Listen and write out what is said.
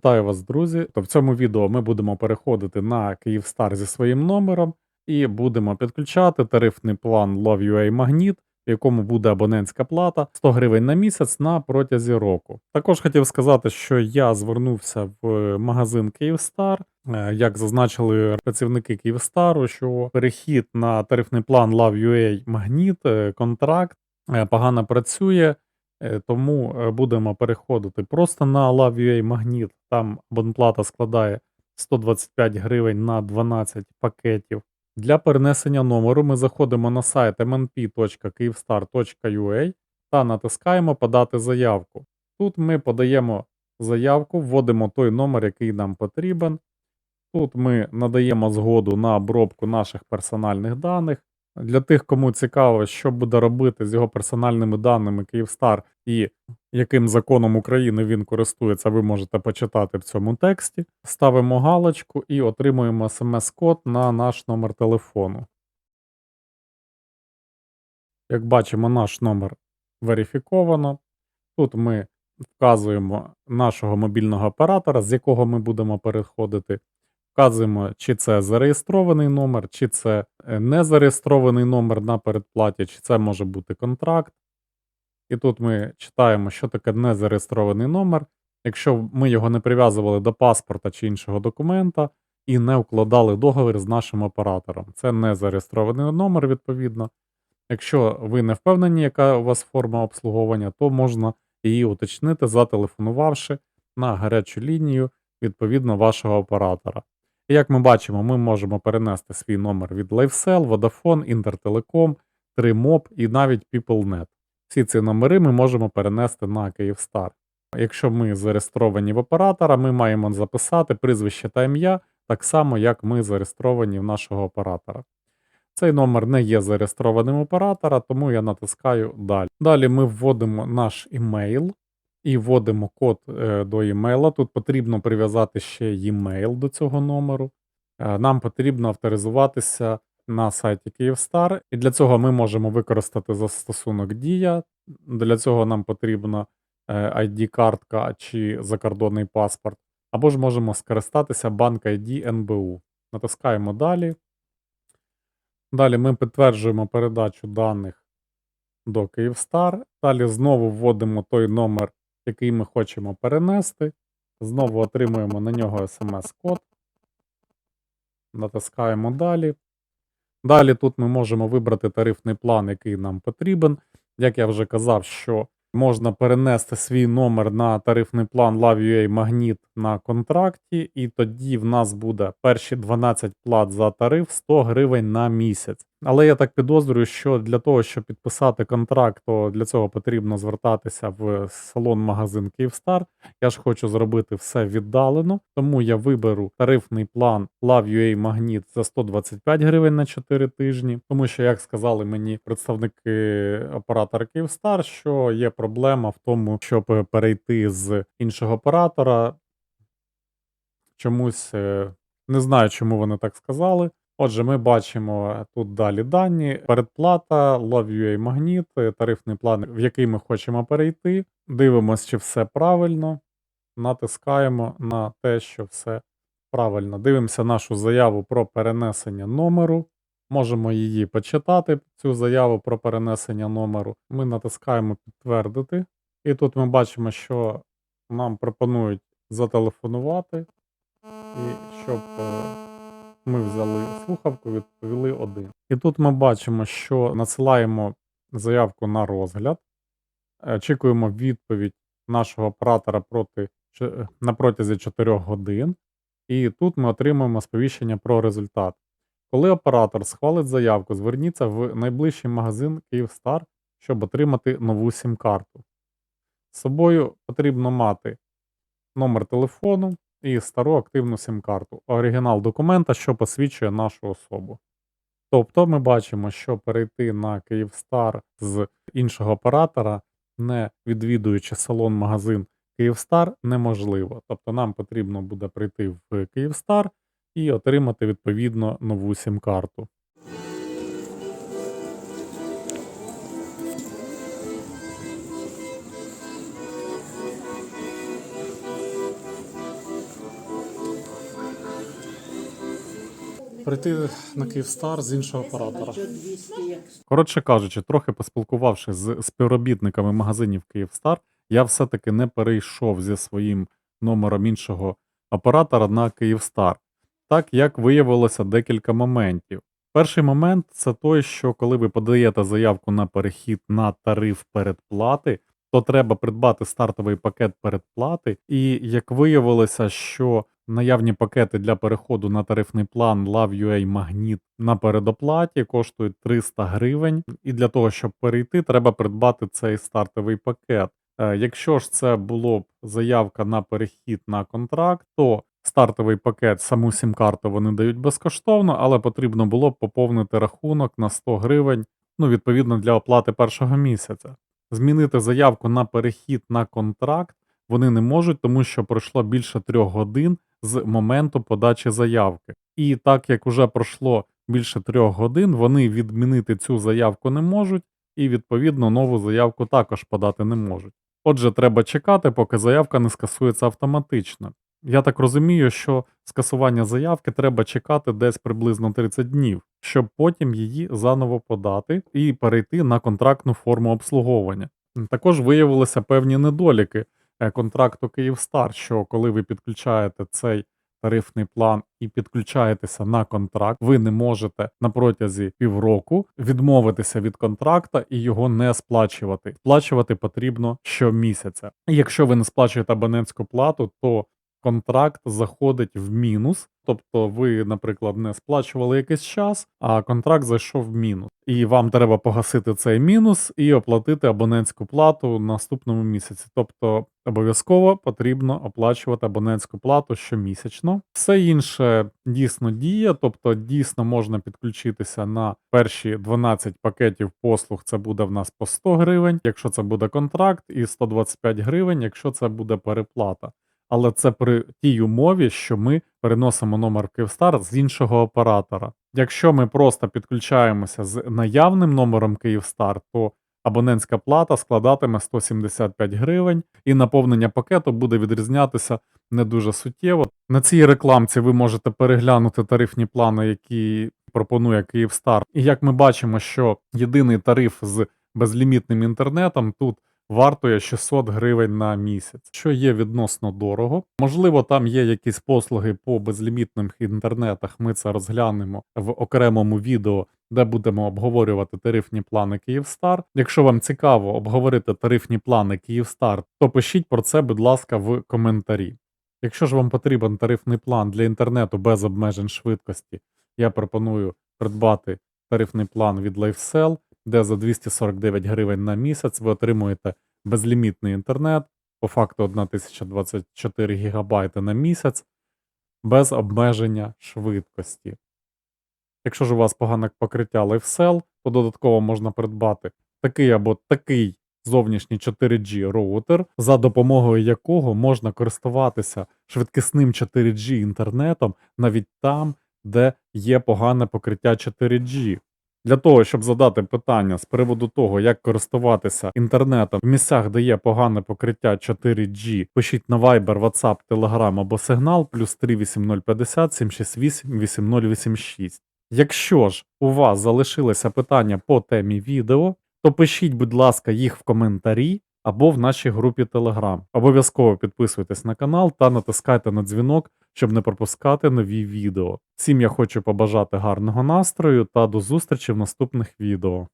Вітаю вас, друзі! То в цьому відео ми будемо переходити на Київстар зі своїм номером і будемо підключати тарифний план Love.ua Magnet, в якому буде абонентська плата 100 гривень на місяць на протязі року. Також хотів сказати, що я звернувся в магазин Київстар. Е, Як зазначили працівники Київстару, що перехід на тарифний план Love.ua Magnet, е, контракт е, погано працює. Е, Тому е, будемо переходити просто на Love.ua Magnet. Там абонплата складає 125 гривень на 12 пакетів. Для перенесення номеру ми заходимо на сайт mnp.kyivstar.ua та натискаємо Подати заявку. Тут ми подаємо заявку, вводимо той номер, який нам потрібен. Тут ми надаємо згоду на обробку наших персональних даних. Для тих, кому цікаво, що буде робити з його персональними даними Київстар і яким законом України він користується, ви можете почитати в цьому тексті. Ставимо галочку і отримуємо смс-код на наш номер телефону. Як бачимо, наш номер верифіковано. Тут ми вказуємо нашого мобільного оператора, з якого ми будемо переходити. Вказуємо, чи це зареєстрований номер, чи це е, не зареєстрований номер на передплаті, чи це може бути контракт. І тут ми читаємо, що таке незареєстрований номер. Якщо ми його не прив'язували до паспорта чи іншого документа і не укладали договір з нашим оператором. Це не зареєстрований номер, відповідно. Якщо ви не впевнені, яка у вас форма обслуговування, то можна її уточнити, зателефонувавши на гарячу лінію відповідно вашого оператора. Як ми бачимо, ми можемо перенести свій номер від LifeSell, Vodafone, Інтертелеком, 3MOB і навіть PeopleNet. Всі ці номери ми можемо перенести на Київстар. Якщо ми зареєстровані в оператора, ми маємо записати прізвище та ім'я так само, як ми зареєстровані в нашого оператора. Цей номер не є зареєстрованим оператора, тому я натискаю далі. Далі ми вводимо наш імейл і вводимо код е, до імейла. Тут потрібно прив'язати ще e-mail до цього номеру. Е, Нам потрібно авторизуватися на сайті Київстар, і для цього ми можемо використати застосунок Дія. Для цього нам потрібна ID-картка чи закордонний паспорт, або ж можемо скористатися банк ID НБУ. Натискаємо далі. Далі ми підтверджуємо передачу даних до Київстар. Далі знову вводимо той номер, який ми хочемо перенести. Знову отримуємо на нього смс-код. Натискаємо далі. Далі тут ми можемо вибрати тарифний план, який нам потрібен. Як я вже казав, що можна перенести свій номер на тарифний план Love.ua Magnet на контракті, і тоді в нас буде перші 12 плат за тариф 100 гривень на місяць. Але я так підозрюю, що для того, щоб підписати контракт, то для цього потрібно звертатися в салон-магазин Київстар. Я ж хочу зробити все віддалено, тому я виберу тарифний план Love.ua Magnet за 125 гривень на 4 тижні. Тому що, як сказали мені представники оператора Київстар, що є проблема в тому, щоб перейти з іншого оператора. Чомусь е, не знаю, чому вони так сказали. Отже, ми бачимо тут далі дані, передплата, Love.ua Magnet, тарифний план, в який ми хочемо перейти. Дивимося, чи все правильно. Натискаємо на те, що все правильно. Дивимося нашу заяву про перенесення номеру. Можемо її почитати, цю заяву про перенесення номеру. Ми натискаємо підтвердити. І тут ми бачимо, що нам пропонують зателефонувати, і щоб е, ми взяли слухавку, відповіли один. І тут ми бачимо, що надсилаємо заявку на розгляд, е, очікуємо відповідь нашого оператора проти, на протязі 4 годин, і тут ми отримуємо сповіщення про результат. Коли оператор схвалить заявку, зверніться в найближчий магазин Київстар, щоб отримати нову сім-карту. З собою потрібно мати номер телефону і стару активну сім-карту, оригінал документа, що посвідчує нашу особу. Тобто ми бачимо, що перейти на Київстар з іншого оператора, не відвідуючи салон-магазин Київстар, неможливо. Тобто нам потрібно буде прийти в Київстар і отримати відповідно нову сім-карту. Прийти на Київстар з іншого оператора. Що 200 як Коротше кажучи, трохи поспілкувавшись з співробітниками магазинів Київстар, я все-таки не перейшов зі своїм номером іншого оператора на Київстар. Так як виявилося декілька моментів. Перший момент це той, що коли ви подаєте заявку на перехід на тариф передплати, то треба придбати стартовий пакет передплати. І як виявилося, що наявні пакети для переходу на тарифний план LoveUA Магніт на передоплаті коштують 300 гривень, і для того, щоб перейти, треба придбати цей стартовий пакет. Е, Якщо ж це було б заявка на перехід на контракт, то стартовий пакет, саму сім-карту вони дають безкоштовно, але потрібно було б поповнити рахунок на 100 гривень, ну, відповідно, для оплати першого місяця. Змінити заявку на перехід на контракт вони не можуть, тому що пройшло більше трьох годин з моменту подачі заявки. І так як уже пройшло більше трьох годин, вони відмінити цю заявку не можуть, і відповідно нову заявку також подати не можуть. Отже, треба чекати, поки заявка не скасується автоматично. Я так розумію, що скасування заявки треба чекати десь приблизно 30 днів, щоб потім її заново подати і перейти на контрактну форму обслуговування. Також виявилися певні недоліки е, контракту Київстар, що коли ви підключаєте цей тарифний план і підключаєтеся на контракт, ви не можете на протязі півроку відмовитися від контракта і його не сплачувати. Сплачувати потрібно щомісяця. Якщо ви не сплачуєте абонентську плату, то контракт заходить в мінус. Тобто ви, наприклад, не сплачували якийсь час, а контракт зайшов в мінус. І вам треба погасити цей мінус і оплатити абонентську плату в наступному місяці. Тобто обов'язково потрібно оплачувати абонентську плату щомісячно. Все інше дійсно діє, тобто дійсно можна підключитися на перші 12 пакетів послуг. Це буде в нас по 100 гривень, якщо це буде контракт, і 125 гривень, якщо це буде переплата. Але це при тій умові, що ми переносимо номер Київстар з іншого оператора. Якщо ми просто підключаємося з наявним номером Київстар, то абонентська плата складатиме 175 гривень, і наповнення пакету буде відрізнятися не дуже суттєво. На цій рекламці ви можете переглянути тарифні плани, які пропонує Київстар. І як ми бачимо, що єдиний тариф з безлімітним інтернетом тут вартує 600 гривень на місяць, що є відносно дорого. Можливо, там є якісь послуги по безлімітним інтернетах. Ми це розглянемо в окремому відео, де будемо обговорювати тарифні плани Київстар. Якщо вам цікаво обговорити тарифні плани Київстар, то пишіть про це, будь ласка, в коментарі. Якщо ж вам потрібен тарифний план для інтернету без обмежень швидкості, я пропоную придбати тарифний план від LifeSell, де за 249 гривень на місяць ви отримуєте безлімітний інтернет, по факту 1024 ГБ на місяць, без обмеження швидкості. Якщо ж у вас погане покриття LifeSell, то додатково можна придбати такий або такий зовнішній 4G роутер, за допомогою якого можна користуватися швидкісним 4G інтернетом навіть там, де є погане покриття 4G. Для того, щоб задати питання з приводу того, як користуватися інтернетом в місцях, де є погане покриття 4G, пишіть на Viber, WhatsApp, Telegram або Signal плюс 38050 768 8086. Якщо ж у вас залишилися питання по темі відео, то пишіть, будь ласка, їх в коментарі або в нашій групі Telegram. Обов'язково підписуйтесь на канал та натискайте на дзвінок, щоб не пропускати нові відео. Всім я хочу побажати гарного настрою та до зустрічі в наступних відео.